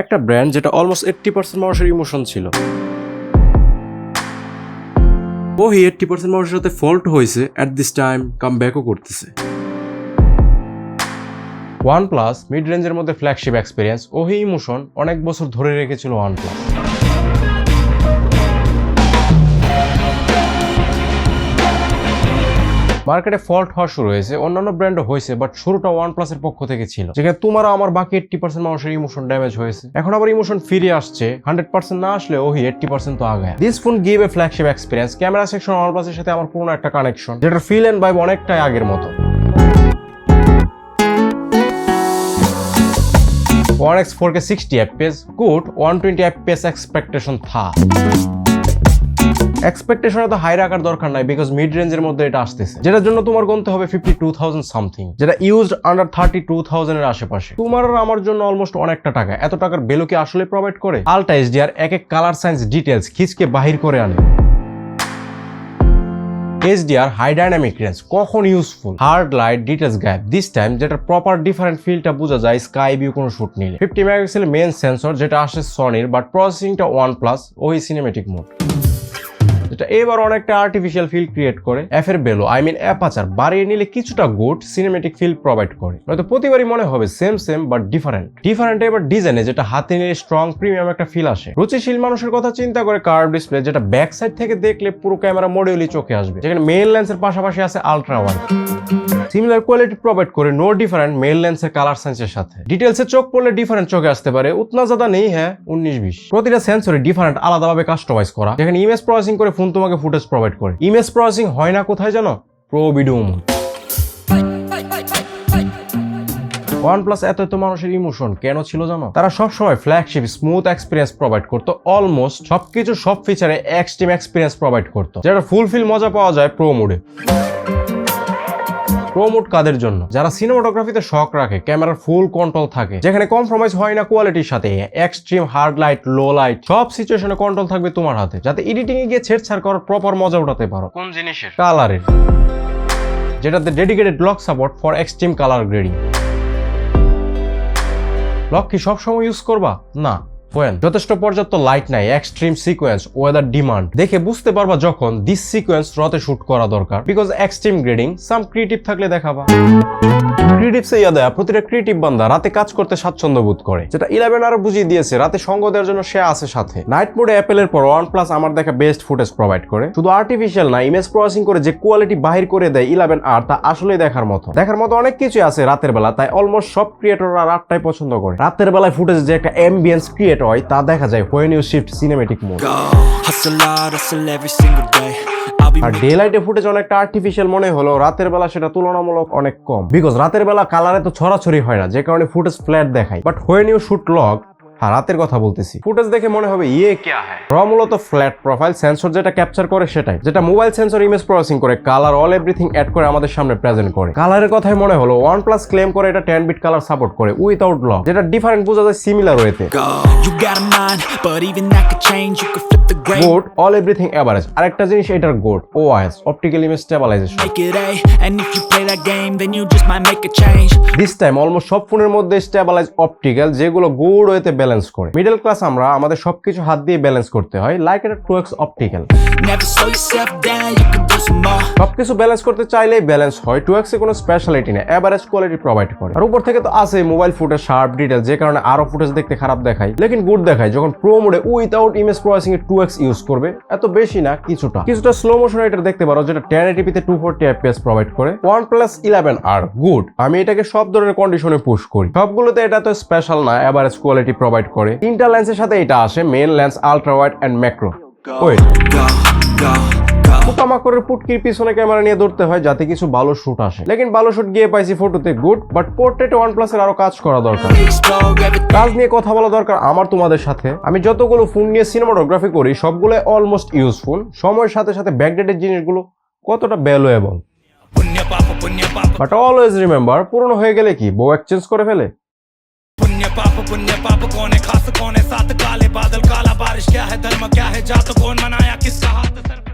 একটা ব্র্যান্ড যেটা almost eighty percent মানুষের ইমোশন ছিল। ওহি এইট্টি পার্সেন্ট মানুষের সাথে ফল্ট হয়েছে অ্যাট দিস টাইম কাম ব্যাকও করতেছে। ওয়ান প্লাস মিড রেঞ্জের মধ্যে ফ্ল্যাগশিপ এক্সপিরিয়েন্স ওহি ইমোশন অনেক বছর ধরে রেখেছিল ওয়ান প্লাস মার্কেটে ফল্ট হওয়া শুরু হয়েছে, অন্যান্য ব্র্যান্ডও হয়েছে বাট শুরুটা ওয়ান প্লাসের পক্ষ থেকে ছিল। যেখানে তোমার আমার বাকি এইট্টি পার্সেন্ট মানুষের ইমোশন ড্যামেজ হয়েছে। এখন আবার ইমোশন ফিরে আসছে হান্ড্রেড পার্সেন্ট না আসলে ওই এইট্টি পার্সেন্ট তো আগে this phone give a flagship experience camera section one প্লাসের সাথে আমার পুরোনো একটা কানেকশন যেটা ফিল এন্ড বাই অনেকটাই আগের মতো। One X four K sixty FPS good one twenty FPS expectation থা এক্সপেকটেশন এত হাই রাখার দরকার নাই বিকজ মিড রেঞ্জের মধ্যে এটা আসতেছে। যেটার জন্য তোমার গুনতে হবে ফিফটি টু থাউজেন্ড সামথিং যেটা used under thirty two thousand এর আশেপাশে। তোমার আর আমার জন্য অলমোস্ট অনেকটা টাকা। এত টাকার বেলু কি আসলে প্রোভাইড করে? আলটা এইচডিআর এক এক কালার সাইন্স ডিটেলস খিচকে বাহির করে আনে। এইচডিআর হাই ডাইনামিক রেঞ্জ কখন useful hard light details gap this time যেটা প্রপার ডিফারেন্ট ফিলটা বোঝা যায় স্কাই ভিউ কোনো শুট নিলে। ফিফটি মেগাপিক্সেল মেন সেন্সর যেটা আসে সনির বাট প্রসেসিংটা ওয়ান প্লাস ওই সিনেমেটিক মোড যেটা এবার অনেকটা আর্টিফিশিয়াল ফিল ক্রিয়েট করে এফ এর বেলো আই মিন অ্যাপাচার বাড়িয়ে নিলে কিছুটা গুড সিনেমেটিক ফিল প্রোভাইড করে। হয়তো প্রতিবারই মনে হবে same same but different different এবার ডিজাইনে যেটা হাতে নিলে স্ট্রং প্রিমিয়াম একটা ফিল আসে। রুচিশীল মানুষের কথা চিন্তা করে কার্ভ ডিসপ্লে যেটা ব্যাক সাইড থেকে দেখলে পুরো ক্যামেরা মডিউলি চোখে আসবে। যেখানে মেইন লেন্সের পাশাপাশি আছে ultra wide similar quality provide করে নো ডিফারেন্ট মেল লেন্সের কালার সাইন্সের সাথে। ডিটেলসে চোখ পড়লে ডিফারেন্ট চোখে আসতে পারে। উতনা জাদা নেই হ্যাঁ উনিশ বিশ। প্রতিটা সেন্সরে ডিফারেন্ট আলাদাভাবে কাস্টমাইজ করা। যেখানে ইমেজ প্রসেসিং করে ফোন তোমাকে ফুটেজ প্রোভাইড করে? ইমেজ প্রসেসিং হয় না কোথায় জানো? Pro video mode one plus এত এত মানুষের ইমোশন কেন ছিল জানো? তারা সবসময় ফ্ল্যাগশিপ স্মুথ এক্সপিরিয়েন্স প্রোভাইড করতো অলমোস্ট সবকিছু সব ফিচারে এক্সট্রিম এক্সপিরিয়েন্স প্রোভাইড করতো, যেটা ফুলফিল মজা পাওয়া যায় প্রো মোডে প্রোমোট কাদের জন্য? যারা সিনেমাটোগ্রাফিতে শখ রাখে ক্যামেরার ফুল কন্ট্রোল থাকে যেখানে কম্প্রোমাইজ হয় না কোয়ালিটির সাথে extreme hard light low light সব সিচুয়েশনে কন্ট্রোল থাকবে তোমার হাতে যাতে এডিটিং এ গিয়ে ছেড়ছাড় করার প্রপার মজা উঠাতে পারো। কোন জিনিসের? কালারের যেটাতে dedicated block support for extreme colour grading block কি সবসময় ইউজ করবা? না। ওয়েন যথেষ্ট পর্যাপ্ত লাইট নাই এক্সট্রিম সিকোয়েন্স ওয়েদার ডিমান্ড দেখে বুঝতে পারবা যখন দিস সিকোয়েন্স রথে শুট করা দরকার। Because extreme grading some creative থাকলে দেখাবা। ক্রিয়েটিভ সে ইয়াদা প্রতিটা ক্রিয়েটিভ বান্দা রাতে কাজ করতে স্বাচ্ছন্দ্য বোধ করে। যেটা ইলেভেন আরও বুঝিয়ে দিয়েছে, রাতে সঙ্গ দেওয়ার জন্য সে আছে সাথে। নাইট মোডে অ্যাপেলের পর ওয়ান প্লাস আমার দেখা বেস্ট ফুটেজ প্রোভাইড করে। শুধু আর্টিফিশিয়াল না ইমেজ প্রসেসিং করে যে কোয়ালিটি বাহির করে দেয় ইলেভেন আর তা আসলেই দেখার মতো। দেখার মতো অনেক কিছু আছে রাতের বেলা, তাই অলমোস্ট সব ক্রিয়েটররা রাতটাই পছন্দ করে। রাতের বেলায় ফুটেজ যে একটা অ্যাম্বিয়েন্স ক্রিয়েট হয়, তা দেখা যায় when you shift cinematic mode R day লাইটে ফুটেজ অনেকটা আর্টিফিশিয়াল মনে হলো রাতের বেলা সেটা তুলনামূলক অনেক কম। বিকজ রাতের বেলা কালারে তো ছড়াছড়ি হয় না যে কারণে ফুটেজ ফ্ল্যাট দেখায়। But when you shoot log হ্যাঁ রাতের কথা বলতেছি। ফুটেজ দেখে মনে হবে ইয়ে কে হ্যাঁ র মূলত ফ্ল্যাট প্রোফাইল সেন্সর যেটা ক্যাপচার করে সেটাই। যেটা মোবাইল সেন্সর ইমেজ প্রসেসিং করে কালার অল এভরিথিং অ্যাড করে আমাদের সামনে প্রেজেন্ট করে। কালারের কথাই মনে হলো ওয়ান প্লাস ক্লেম করে এটা টেন বিট কালার সাপোর্ট করে উইথাউট লক যেটা ডিফারেন্ট বোঝা যায় সিমিলার ওয়েতে গোড অল এভরিথিং এভারেজ আরেকটা জিনিস এটার গোড OIS optical image stabilisation. This time almost সব ফোনের মধ্যে স্টেবিলাইজ অপটিক্যাল যেগুলো গুড ওয়েতে ব্যালেন্স করে। মিডল ক্লাস আমরা, আমাদের সবকিছু হাত দিয়ে ব্যালেন্স করতে হয় লাইক এটা টু এক্স অপটিক্যাল সবকিছু ব্যালেন্স করতে চাইলেই ব্যালেন্স হয় টু এক্সে কোনো স্পেশালিটি নেই অ্যাভারেজ কোয়ালিটি প্রোভাইড করে। আর উপর থেকে তো আছে মোবাইল ফুটেজ শার্প ডিটেল যে কারণে আরও ফুটেজ দেখতে খারাপ দেখায়। লেকিন গুড দেখায় যখন প্রো মোডে without image processing a two X use করবে এত বেশি না কিছুটা। কিছুটা স্লো মোশন এটা দেখতে পারো যেটা টেন এটিপিতে টু ফোরটি এফপিএস প্রোভাইড করে। ওয়ান প্লাস ইলেভেন আর গুড আমি এটাকে সব ধরনের কন্ডিশনে পুশ করি। সবগুলোতে এটা তো স্পেশাল না অ্যাভারেজ কোয়ালিটি প্রোভাইড করে। তিনটা লেন্সের সাথে এটা আসে main lens ultra wide and macro wait. পোকামাকড়ের পুটকির পিছনে ক্যামেরা নিয়ে ধরতে হয় যাতে কিছু ভালো শুট আসে লেকিন ভালো শুট গিয়ে পাইছি ফটোতে গুড বাট পোর্ট্রেটে ওয়ান প্লাসের আরো কাজ করা দরকার Explore everything. কাজ নিয়ে কথা বলা দরকার আমার তোমাদের সাথে আমি যতগুলো ফোন নিয়ে সিনেমাটোগ্রাফি করি সবগুলো অলমোস্ট ইউজফুল সময়ের সাথে সাথে ব্যাকডেটেড জিনিসগুলো কতটা valuable Punya papa, punya papa, but always remember পুরনো হয়ে গেলে কি বউ এক্সচেঞ্জ করে ফেলে punya papa, punya papa. कौन है खास कौन है साथ काले बादल काला बारिश क्या है धर्म क्या है जात कौन मनाया किसका हाथ सर पे